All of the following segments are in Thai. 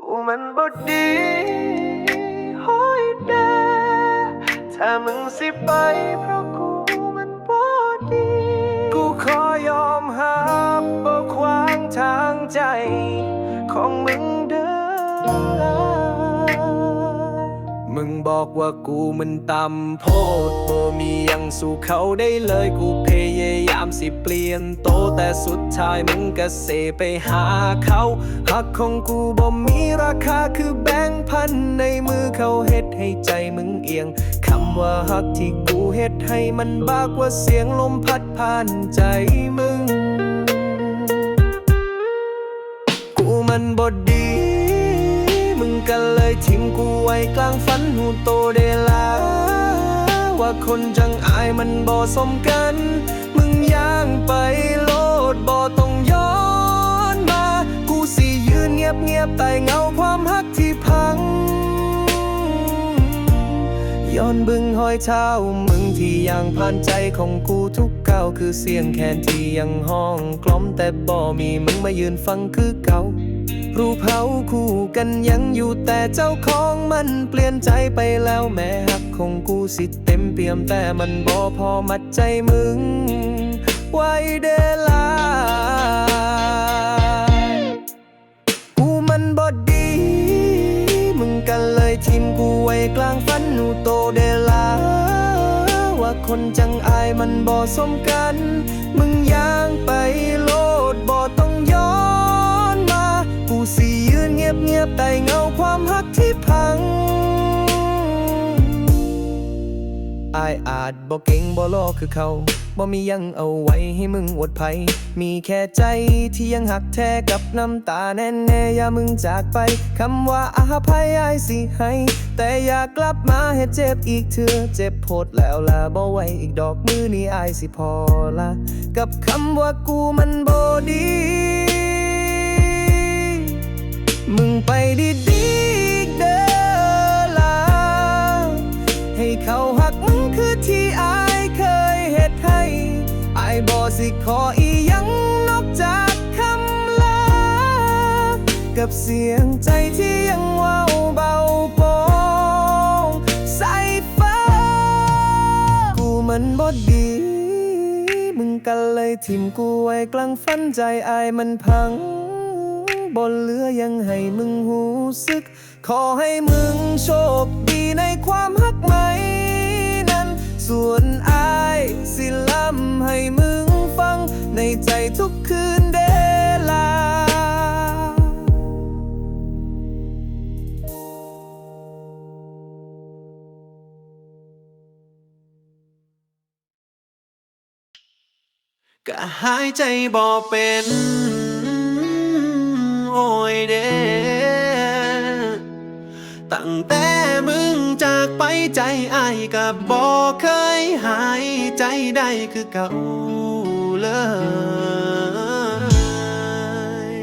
กูมันบ่ดีห้ยแด่ถ้ามึงสิไปเพราะกูมันบ่ดี กูขอยอมหับบ่ขวางทางใจ ของมึงเด้อ มึงบอกว่ากูมันต่ำโพดบ่มียังสู่เขาได้เลยกูพยายามสิเปลี่ยนโตแต่สุดท้ายมึงก็เสไปหาเขาหักของกูบ่มีราคาคือแบงค์พันในมือเขาเฮ็ดให้ใจมึงเอียงคำว่าหักที่กูเฮ็ดให้มันบากว่าเสียงลมพัดผ่านใจมึง กูมันบดดี มึงก็เลยทิ้งกูไว้กลางฝันหูโตได้ลาว่าคนจังอายมันบ่สมกัน ไปโลดบ่ต้องย้อนมา กูสิยืนเงียบเงียบใต้เงาความฮักที่พัง ย้อนบึงหอยเท้ามึงที่ยังผ่านใจของกูทุกก้าวคือเสียงแคนที่ยังห้องกล่อมแต่บ่มีมึงมายืนฟังคือเก่ารูปเฮาคู่กันยังอยู่แต่เจ้าของมันเปลี่ยนใจไปแล้วแม้หักของกูสิเต็มเปี่ยมแต่มันบ่พอมัดใจมึง ไว้เดลากูมันบอดดี มึงกันเลยทิมกูไว้กลางฝันหนูโตเดลา ว่าคนจังอายมันบ่สมกัน มึงย่างไปโลดบ่ต้องย้อนมา กูสิยืนเงียบเงียบๆใต้เงาความฮักที่พังายอาจบ่เก่งบ่โลคือเขาบ่มียังเอาไว้ให้มึงอดภัย มีแค่ใจที่ยังหักแท้กับน้ำตาแน่แน่อย่ามึงจากไปคำว่าอาภัยอายสิให้ แต่อย่ากลับมาให้เจ็บอีกเถื่อเจ็บโพดแล้วละบ่ไหวอีกดอกมือนี้อายสิพอละกับคำว่ากูมันบ่ดี มึงไปดีๆเด้อละให้เขาหักมึง ที่อายเคยเฮ็ดให้อายบ่สิขออีหยังนอกจากคำลา กับเสียงใจที่ยังเว้าเบาโปงใส่ฟ้า กูมันบ่ดี มึงกันเลยทิมกูไว้กลางฝันใจอายมันพังบ่เหลือยังให้มึงหูสึก ขอให้มึงโชคดีในความฮักไหมนั้ ส่วนอายสิล้ำให้มึงฟัง ในใจทุกคืนเดลา ก็หายใจบ่เป็น โอ้ยเด้ ใจอายกับบ่เคยหายใจได้คือเก่าเลย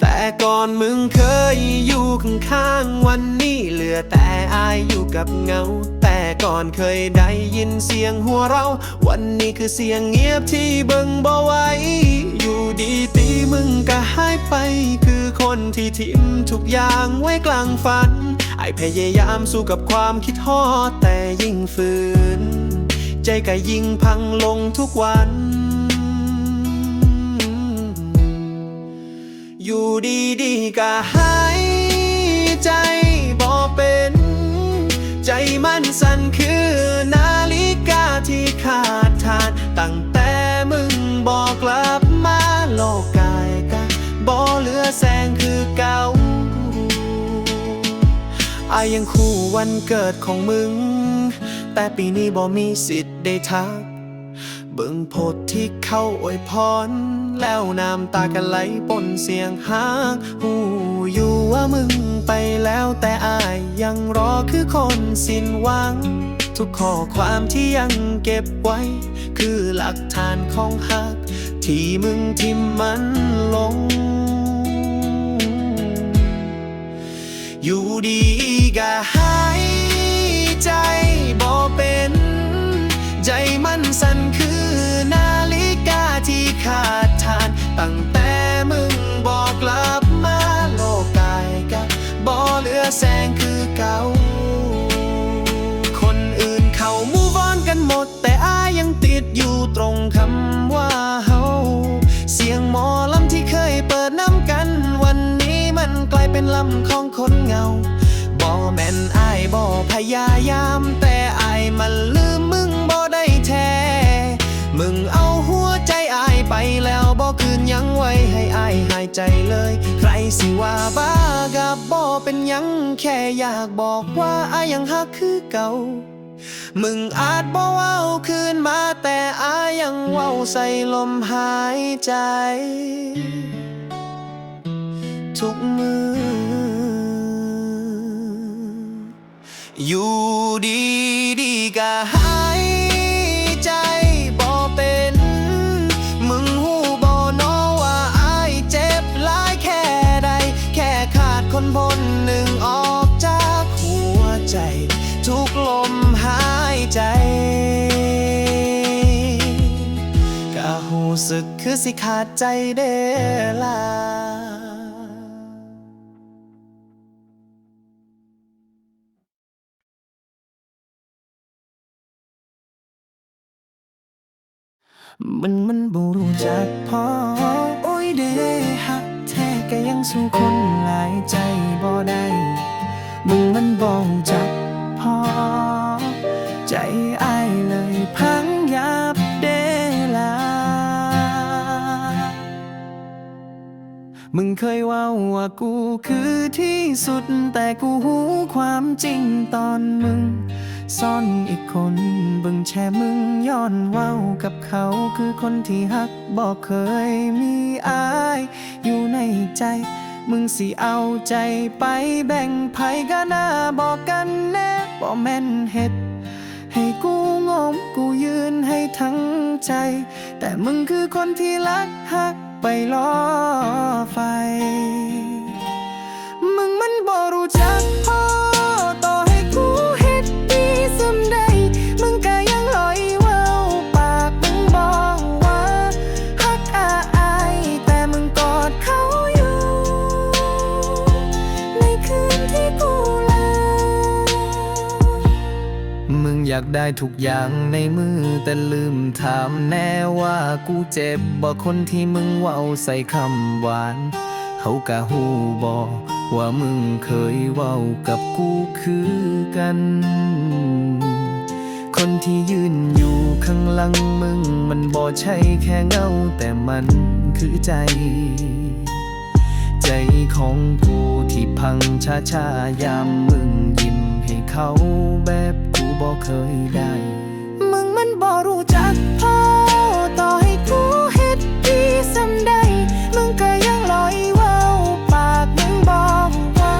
แต่ก่อนมึงเคยอยู่ข้างๆวันนี้เหลือแต่อายอยู่กับเงา ก่อนเคยได้ยินเสียงหัวเรา วันนี้คือเสียงเงียบที่เบิ่งบ่ไหวอยู่ดีตีมึงก็หายไป คือคนที่ทิ้มทุกอย่างไว้กลางฝัน ไอพยายามสู้กับความคิดฮอดแต่ยิ่งฝืน ใจก็ยิ่งพังลงทุกวันอยู่ดีๆก็หายใจ ใจมันสั่นคือนาฬิกาที่ขาดทาน ตั้งแต่มึงบอกกลับมาโลกกายกันบ่เหลือแสงคือเก่าอายังคู่วันเกิดของมึง แต่ปีนี้บ่มีสิทธิ์ได้ทัก เบิ่งโพดที่เข้าอวยพร แล้วน้ำตากันไหลปนเสียงฮักหูอยู่ว่ามึงไปแล้วแต่อายยังรอคือคนสิ้นหวัง ทุกข้อความที่ยังเก็บไว้ คือหลักฐานของฮัก ที่มึงทิมมันลง อยู่ดีก็หายใจบ่เป็น นเงาบ่แม่นอายบ่พยายาม แต่อายมันลืมมึงบ่ได้แท้ มึงเอาหัวใจอายไปแล้วบ่คืนยังไว้ให้อายหายใจเลย ใครสิว่าบ้ากับบ่เป็นยังแค่อยากบอกว่าอายยังฮักคือเก่ามึงอาจบ่เว้าคืนมาแต่อายังเว้าใส่ลมหายใจ ทุกมือ อยู่ดีดีก็หายใจบ่เป็น มึงหูบ่นอว่าอายเจ็บหลายแค่ใด แค่ขาดคนคนหนึ่งออกจากหัวใจ ทุกลมหายใจก็หูสึกคือสิขาดใจเด้ล่ะ มันมันบ่รู้จักพอโอ้ยเด้ฮักแท้ก็ยังสู้คนหลายใจบ่ได้มึงมันบ่รู้จักพอ ใจอายเลยพังยับเดลามึงเคยว่าว่ากูคือที่สุดแต่กูหูความจริงตอนมึง ซ่อนอีกคนบิ่งแช่มึงย้อนเว้ากับเขาคือคนที่ฮักบอกเคยมีอาย อยู่ในใจ มึงสิเอาใจไปแบ่งไผก็น่าบอกกันแน่บ่แม่นเฮ็ด ให้กูงมกูยืนให้ทั้งใจ แต่มึงคือคนที่รักฮักไปล้อไฟ ได้ทุกอย่างในมือแต่ลืมถามแน่ว่ากูเจ็บบ่คนที่มึงเว้าใส่คำหวานเขากะหูบอกว่ามึงเคยเว้ากับกูคือกัน คนที่ยืนอยู่ข้างหลังมึง มันบ่ใช่แค่เงาแต่มันคือใจ ใจของกูที่พังช้าช้าๆยามมึงยิ้มให้เขาแบบ บ่เคยได้ มึงมันบ่รู้จักพอต่อให้กูเฮ็ดดีสำใด มึงก็ยังลอยเว้าปากมึงบอกว่า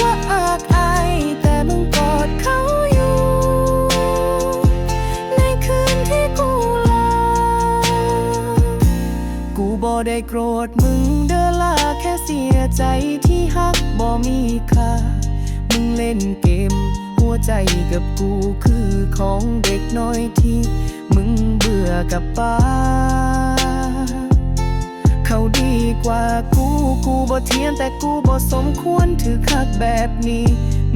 ว่าอากอายแต่มึงกอดเขาอยู่ ในคืนที่กูลา กูบ่ได้โกรธมึงเด้อล่ะแค่เสียใจที่ฮักบ่มีค่ามึงเล่นเกม ใจกับกูคือของเด็กน้อยที่ มึงเบื่อกับป้า เขาดีกว่ากูกูบ่เทียนแต่กูบ่สมควรถือคักแบบนี้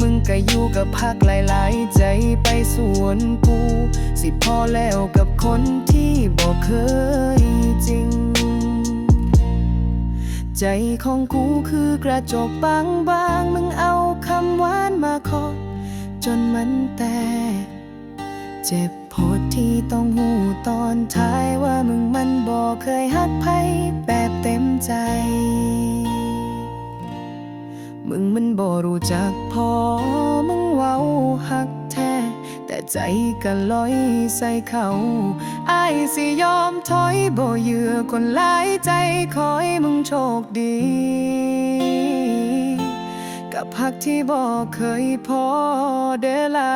มึงก็อยู่กับพักหลาย ๆ ใจไปสวนกู สิพอแล้วกับคนที่บ่เคยจริงใจของกูคือกระจกบางๆ มึงเอาคำหวานมาเคาะ จนมันแตก เจ็บโพดที่ต้องหูตอนท้ายว่ามึงมันบอกเคยฮักไผแบบเต็มใจ มึงมันบ่รู้จักพอมึงเว้าฮักแท้ แต่ใจก็ลอยใส่เขาอายสิยอมถอยบ่เยื่อคนหลายใจคอยมึงโชคดี พักที่บ่เคยพอเดลา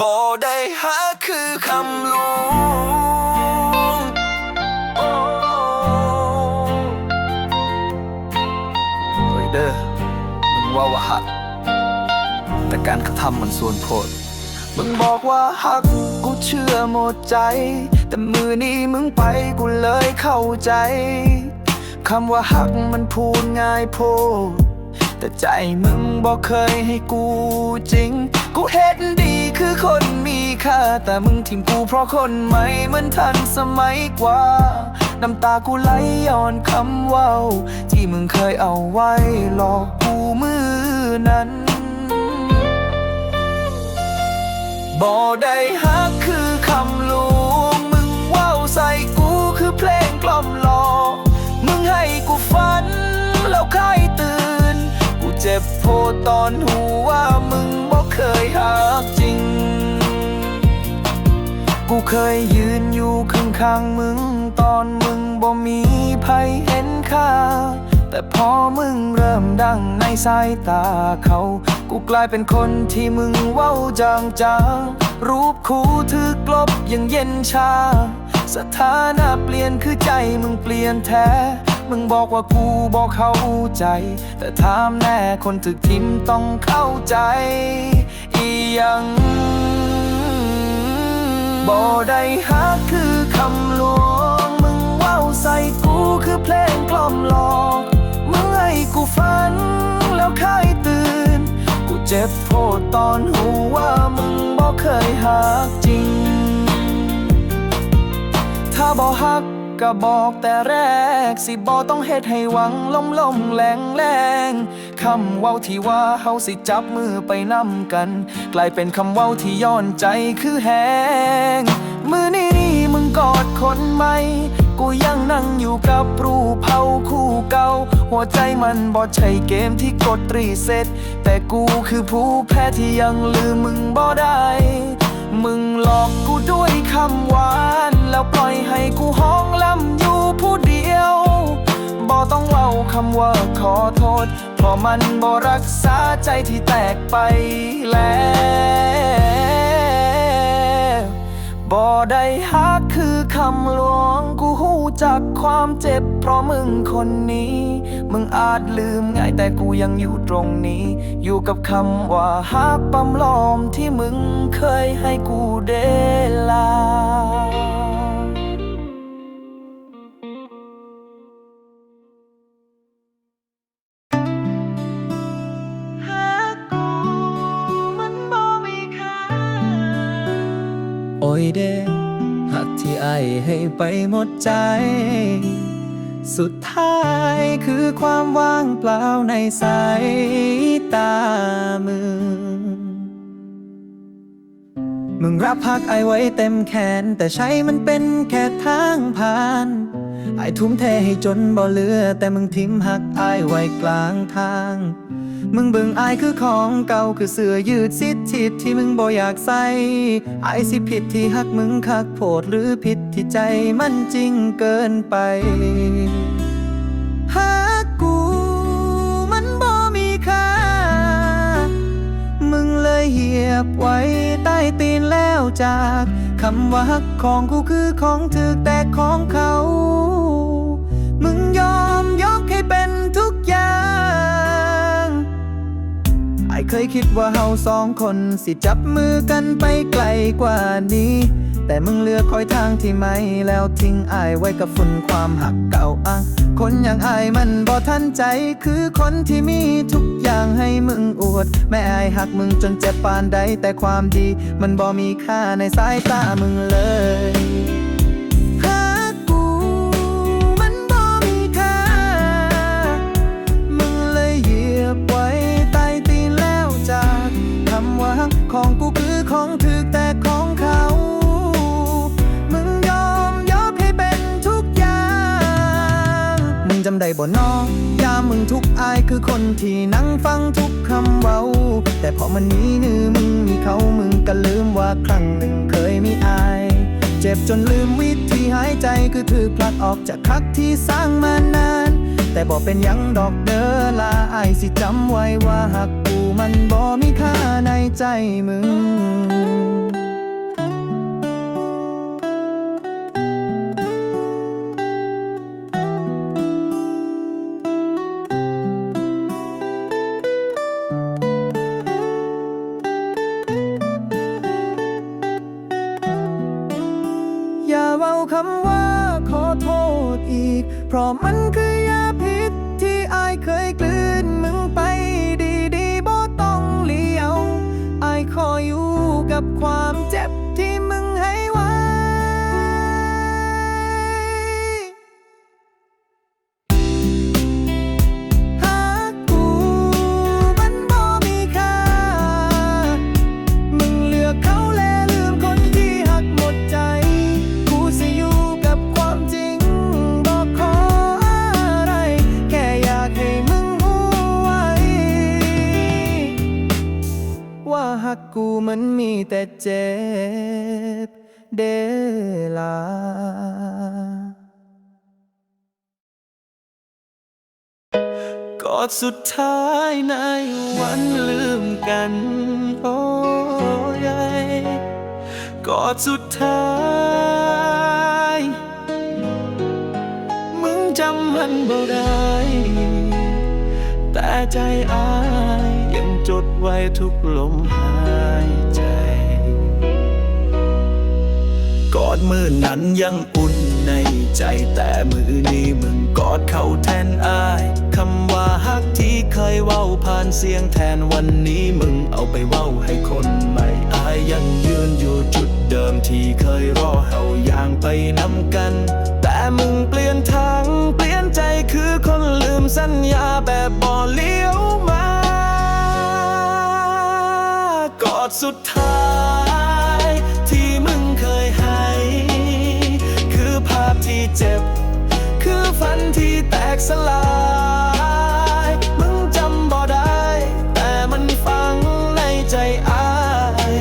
บ่ได้หาคือคำล การกระทำมันส่วนโพดมึงบอกว่าฮักกูเชื่อหมดใจ แต่มือนี้มึงไปกูเลยเข้าใจคำว่าฮักมันพูดง่ายโพดแต่ใจมึงบอกเคยให้กูจริง กูเห็นดีคือคนมีค่า แต่มึงทิ้งกูเพราะคนใหม่เหมือนทันสมัยกว่า น้ำตากูไหลย้อนคำว่าที่มึงเคยเอาไว้หลอกกูมือนั้นบ่ได้ฮักคือคำลวงมึงว้าใส่กูคือเพลงกล่อมหลอกมึงให้กูฝัน แล้วค่ายตื่น กูเจ็บโพตอนหูว่ามึงบ่เคยฮักจริง กูเคยยื ข้างมึง ตอนมึงบ่มีภัยเห็นค่า แต่พอมึงเริ่มดังในสายตาเขา กูกลายเป็นคนที่มึงเว้าจางจางรูปคู่ถือกลบยังเย็นชา สถานะเปลี่ยนคือใจมึงเปลี่ยนแท้ มึงบอกว่ากูบอกเข้าใจ แต่ถามแน่คนถึกทิมต้องเข้าใจ อีหยัง บ่ได้ฮักคือคำลวง มึงว้าใส่กูคือเพลงกล่อมหลอกมึงให้กูฝันแล้วค่ายตื่น กูเจ็บโพดตอนหูว่ามึงบ่เคยฮักจริง ถ้าบ่ฮักก็บอกแต่แรก สิบ่ต้องเฮ็ดให้หวังล้มล้มแรงแรง คำเว้าที่ว่าเฮาสิจับมือไปนำกัน กลายเป็นคำเว้าที่ย้อนใจคือแหงมือนี้นี่มึงกอดคนใหม่กูยังนั่งอยู่กับรูปเฮาคู่เก่า หัวใจมันบ่ใช่เกมที่กดรีเซ็ตแต่กูคือผู้แพ้ที่ยังลืมมึงบ่ได้ มึงหลอกกูด้วยคำหวาน แล้วปล่อยให้กูห้องลำอยู่ผู้เดียว บ่ต้องเว้าคำว่าขอโษ เพราะมันบ่รักษาใจที่แตกไปแล้วบ่ได้ฮักคือคำลวงกูหูจักความเจ็บ เพราะมึงคนนี้ มึงอาจลืมง่ายแต่กูยังอยู่ตรงนี้ อยู่กับคำว่าฮักปั๊มลอมที่มึงเคยให้กูเดลา เด้หักที่ไอให้ไปหมดใจ สุดท้ายคือความว่างเปล่าในสายตามึง มึงรับพักไอไว้เต็มแขน แต่ใช้มันเป็นแค่ทางผ่าน ไอทุ่มเทให้จนบ่เหลือ แต่มึงทิ้มหักไอไว้กลางทาง มึงเบิ่งอายคือของเก่าคือเสื้อยืดซิดทิดที่มึงบ่อยากใส่อายสิผิดที่หักมึงคักโพดหรือผิดที่ใจมันจริงเกินไปหักกูมันบ่มีค่า มึงเลยเหยียบไว้ใต้ตีนแล้วจากคำว่าฮักของกูคือของถึกแต่ของเขา มึงยอมยกให้เป็นทุกอย่าง เคยคิดว่าเฮาสองคนสิจับมือกันไปไกลกว่านี้ แต่มึงเลือกคอยทางที่ไม่แล้วทิ้งอายไว้กับฝุ่นความหักเก่าอะคนอย่างอายมันบ่ทันใจ คือคนที่มีทุกอย่างให้มึงอวด แม่อายหักมึงจนเจ็บปานใดแต่ความดี มันบ่มีค่าในสายตามึงเลย ของกูคือของถึกแต่ของเขา มึงยอมยอมให้เป็นทุกอย่าง มึงจำได้บ่นอยามมึงทุกอายคือคนที่นั่งฟังทุกคำเว้า แต่พอมันนี้นือมึงมีเขามึงก็ลืมว่าครั้งหนึ่งเคยมีอาย เจ็บจนลืมวิธีหายใจคือถือพลัดออกจากคักที่สร้างมานาน แต่บอกเป็นยังดอกเด้อลาไอายสิจำไว้ว่าหักกู มันบ่มีค่าในใจมึง อย่าเอาคำว่าขอโทษอีก เพราะมันคือยาพิษที่อายเคยกลืน กั แต่เจ็บเดลากอดสุดท้ายในวันลืมกัน โอ้ยกอดสุดท้าย มึงจำมันบ่ได้ แต่ใจอายยังจดไว้ทุกลมหาย อดมือนั้นยังอุ่นในใจแต่มือนี้มึงกอดเขาแทนอายคำว่าฮักที่เคยเว้าผ่านเสียงแทนวันนี้มึงเอาไปเว้าให้คนใหม่อายยังยืนอยู่จุดเดิมที่เคยรอเฮาอย่างไปนำกัน แต่มึงเปลี่ยนทางเปลี่ยนใจคือคนลืมสัญญาแบบบ่เลี้ยวมากอดสุดท้าย เจ็บ คือฝันที่แตกสลาย มึงจำบ่ได้ แต่มันฝังในใจอาย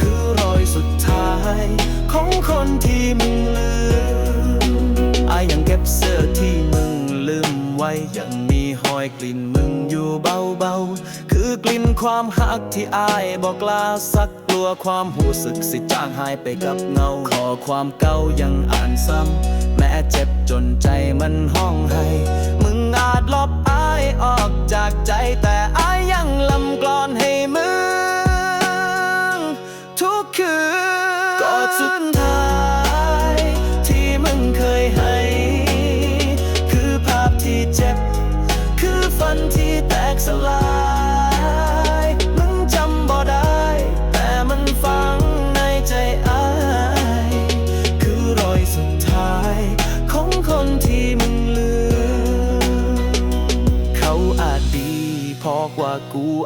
คือรอยสุดท้าย ของคนที่มึงลืมอายยังเก็บเสื้อที่มึงลืมไว้ยังมีหอยกลิ่นมึงอยู่เบาๆ คือกลิ่นความหักที่อายบอกลาสัก วความหูสึกสิจางหายไปกับเงา ขอความเก่ายังอ่านซ้ำ แม้เจ็บจนใจมันห้องให้ มึงอาจลบอายออกจากใจแต่อาย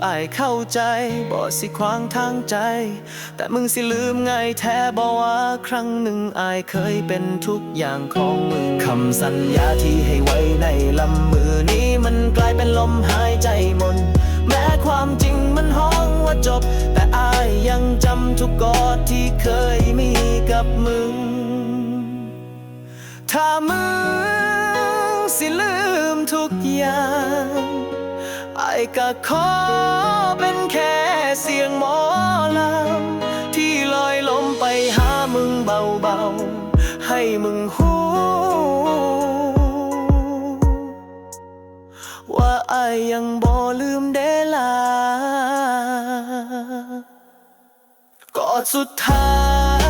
อายเข้าใจบ่สิควางทางใจ แต่มึงสิลืมไงแท้บ่ว่าครั้งหนึ่งอายเคยเป็นทุกอย่างของมึงคำสัญญาที่ให้ไว้ในลำมือนี้มันกลายเป็นลมหายใจมน แม้ความจริงมันห้องว่าจบ แต่อายยังจำทุกกอดที่เคยมีกับมึง ถ้ามึงสิลืมทุกอย่าง ไอ้ก็ขอเป็นแค่เสียงหมอลำที่ลอยลมไปหามึงเบาๆ ให้มึงหูว่าไอ้ยังบ่ลืมเดลากอดสุดท้าย